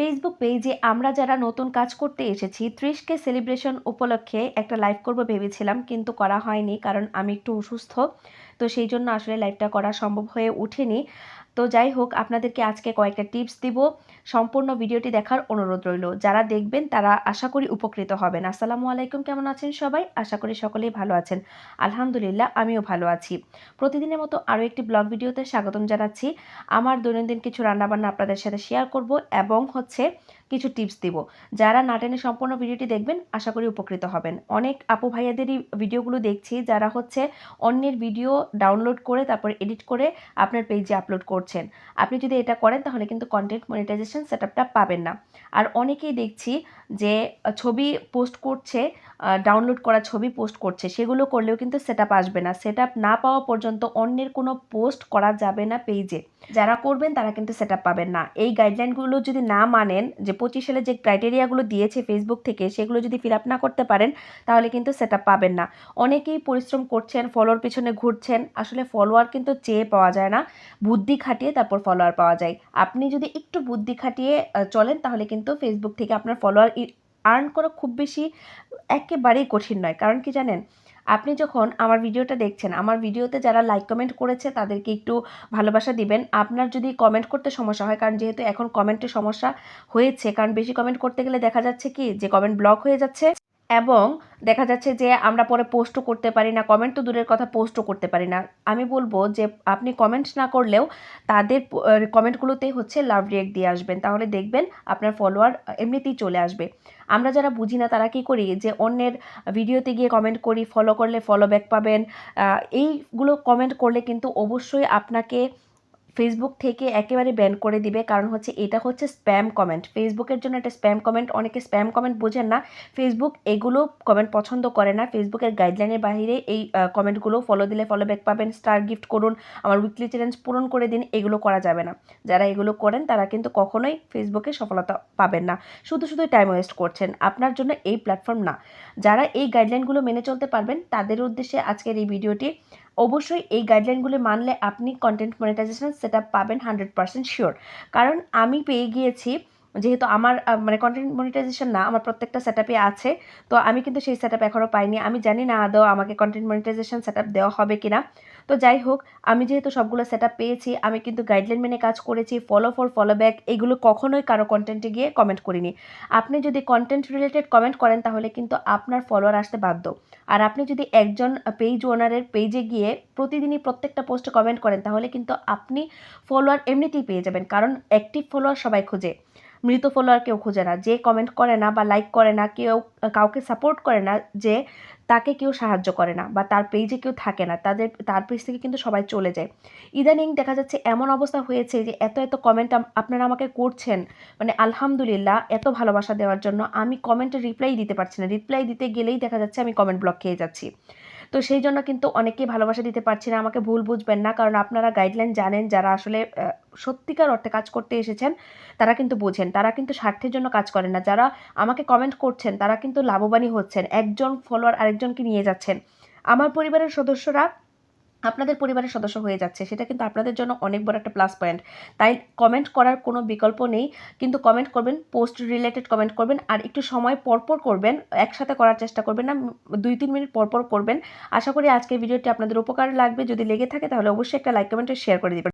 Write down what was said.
Facebook পেজে আমরা যারা নতুন কাজ করতে এসেছি, ত্রিশকে সেলিব্রেশন উপলক্ষে একটা লাইভ করব ভেবেছিলাম, কিন্তু করা হয়নি কারণ আমি একটু অসুস্থ। তো সেই জন্য আসলে লাইভটা করা সম্ভব হয়ে ওঠেনি। তো যাই হোক, আপনাদেরকে আজকে কয়েকটা টিপস দিব। সম্পূর্ণ ভিডিওটি দেখার অনুরোধ রইল। যারা দেখবেন, তারা আশা করি উপকৃত হবেন। আসসালামু আলাইকুম, কেমন আছেন সবাই? আশা করি সকলেই ভালো আছেন। আলহামদুলিল্লাহ, আমিও ভালো আছি। প্রতিদিনের মতো আরও একটি ব্লগ ভিডিওতে স্বাগতম জানাচ্ছি। আমার দৈনন্দিন কিছু রান্নাবান্না আপনাদের সাথে শেয়ার করব এবং হচ্ছে কিছু টিপস দিব। যারা নাটেনে সম্পূর্ণ ভিডিওটি দেখবেন, আশা করি উপকৃত হবেন। অনেক আপু ভাইয়াদেরই ভিডিওগুলো দেখছি, যারা হচ্ছে অন্যের ভিডিও ডাউনলোড করে, তারপর এডিট করে আপনার পেজে আপলোড করছেন। আপনি যদি এটা করেন, তাহলে কিন্তু কন্টেন্ট মনিটাইজেশন সেট পাবেন না। আর অনেকেই দেখছি যে ছবি পোস্ট করছে ডাউনলোড করা ছবি পোস্ট করছে, সেগুলো করলেও কিন্তু সেট আসবে না। সেট না পাওয়া পর্যন্ত অন্যের কোনো পোস্ট করা যাবে না পেজে যারা করবেন, তারা কিন্তু সেট পাবেন না। এই গাইডলাইনগুলো যদি না মানেন, যে পঁচিশ সালে যে ক্রাইটেরিয়াগুলো দিয়েছে ফেসবুক থেকে, সেগুলো যদি ফিল আপ না করতে পারেন, তাহলে কিন্তু সেট পাবেন না। অনেকেই পরিশ্রম করছেন ফলোয়ার পিছনে ঘুরছেন, আসলে ফলোয়ার কিন্তু চেয়ে পাওয়া যায় না। বুদ্ধি খাটিয়ে তারপর ফলোয়ার পাওয়া যায়। আপনি যদি একটু বুদ্ধি খাটিয়ে চলেন, তাহলে কিন্তু ফেসবুক থেকে আপনার ফলোয়ার আর্ন করা খুব বেশি একেবারেই কঠিন নয়। কারণ কি জানেন? আপনি যখন আমার ভিডিওটা দেখছেন, আমার ভিডিওতে যারা লাইক কমেন্ট করেছে তাদেরকে একটু ভালোবাসা দিবেন। আপনার যদি কমেন্ট করতে সমস্যা হয়, কারণ যেহেতু এখন কমেন্টে সমস্যা হয়েছে, কারণ বেশি কমেন্ট করতে গেলে দেখা যাচ্ছে কি, যে কমেন্ট ব্লক হয়ে যাচ্ছে। এবং দেখা যাচ্ছে যে আমরা পরে পোস্টও করতে পারি না কমেন্ট তো দূরের কথা পোস্টও করতে পারি না। আমি বলব যে আপনি কমেন্ট না করলেও তাদের কমেন্টগুলোতে হচ্ছে লাভ রিয়েক্ট দিয়ে আসবেন। তাহলে দেখবেন আপনার ফলোয়ার এমনিতেই চলে আসবে। আমরা যারা বুঝি না তারা কি করি যে অন্যের ভিডিওতে গিয়ে কমেন্ট করি ফলো করলে ফলো ব্যাক পাবেন। এইগুলো কমেন্ট করলে কিন্তু অবশ্যই আপনাকে ফেসবুক থেকে একেবারে ব্যান করে দিবে। কারণ হচ্ছে এটা হচ্ছে স্প্যাম কমেন্ট ফেসবুকের জন্য একটা স্প্যাম কমেন্ট অনেকে স্প্যাম কমেন্ট বোঝেন না। ফেসবুক এগুলো কমেন্ট পছন্দ করে না। ফেসবুকের গাইডলাইনের বাইরে এই কমেন্টগুলো ফলো দিলে ফলো ব্যাক পাবেন। স্টার গিফট করুন। আমার উইকলি চ্যালেঞ্জ পূরণ করে দিন। এগুলো করা যাবে না। যারা এগুলো করেন, তারা কিন্তু কখনোই ফেসবুকে সফলতা পাবেন না। শুধু শুধু টাইম ওয়েস্ট করছেন। আপনার জন্য এই প্ল্যাটফর্ম না। যারা এই গাইডলাইনগুলো মেনে চলতে পারবেন, তাদের উদ্দেশ্যে আজকের এই ভিডিওটি অবশ্যই এই গাইডলাইনগুলি মানলে আপনি কন্টেন্ট মনিটাইজেশন সেট পাবেন হান্ড্রেড পার্সেন্ট শিওর কারণ আমি পেয়ে গিয়েছি, যেহেতু আমার মানে কন্টেন্ট মনিটাইজেশন না, আমার প্রত্যেকটা সেট আছে, তো আমি কিন্তু সেই সেট আপ এখনও পাইনি। আমি জানি না আদৌ আমাকে কন্টেন্ট মনিটাইজেশন সেট দেওয়া হবে কি না তো যাই হোক, আমি যেহেতু সবগুলো সেট পেয়েছি, আমি কিন্তু গাইডলাইন মেনে কাজ করেছি ফলো ফর ফলো ব্যাক এগুলো কখনোই কারও কন্টেন্টে গিয়ে কমেন্ট করিনি। আপনি যদি কন্টেন্ট রিলেটেড কমেন্ট করেন, তাহলে কিন্তু আপনার ফলোয়ার আসতে বাধ্য। আর আপনি যদি একজন পেজ ওনারের পেজে গিয়ে প্রতিদিনই প্রত্যেকটা পোস্টে কমেন্ট করেন, তাহলে কিন্তু আপনি ফলোয়ার এমনিতেই পেয়ে যাবেন, কারণ অ্যাক্টিভ ফলোয়ার সবাই খোঁজে। মৃত ফলোয়ার কেউ খোঁজে না, যে কমেন্ট করে না বা লাইক করে না, কেউ, কাউকে সাপোর্ট করে না যে তাকে কেউ সাহায্য করে না বা তার পেজে কেউ থাকে না, তাদের, তার পেজ থেকে কিন্তু সবাই চলে যায়। ইদানিং দেখা যাচ্ছে এমন অবস্থা হয়েছে যে এত এত কমেন্ট আপনারা আমাকে করছেন মানে আলহামদুলিল্লাহ এত ভালোবাসা দেওয়ার জন্য, আমি কমেন্টে রিপ্লাই দিতে পারছি না রিপ্লাই দিতে গেলেই দেখা যাচ্ছে আমি কমেন্ট ব্লক খেয়ে যাচ্ছি। তো সেই জন্য কিন্তু অনেকেই ভালোবাসা দিতে পারছি না, আমাকে ভুল বুঝবেন না। কারণ আপনারা গাইডলাইন জানেন, যারা আসলে সত্যিকার অর্থে কাজ করতে এসেছেন, তারা কিন্তু বোঝেন। তারা কিন্তু স্বার্থের জন্য কাজ করেন না। যারা আমাকে কমেন্ট করছেন, তারা কিন্তু লাভবানই হচ্ছেন। একজন ফলোয়ার আরেকজনকে নিয়ে যাচ্ছেন। আমার পরিবারের সদস্যরা আপনাদের পরিবারের সদস্য হয়ে যাচ্ছে, সেটা কিন্তু আপনাদের জন্য অনেক বড় একটা প্লাস পয়েন্ট তাই কমেন্ট করার কোনো বিকল্প নেই, কিন্তু কমেন্ট করবেন পোস্ট রিলেটেড কমেন্ট করবেন, আর একটু সময় পরপর করবেন, একসাথে করার চেষ্টা করবেন না, দুই তিন মিনিট পরপর করবেন। আশা করি আজকের ভিডিওটি আপনাদের উপকার লাগবে, যদি লেগে থাকে তাহলে অবশ্যই একটা লাইক কমেন্টে শেয়ার করে দেবেন।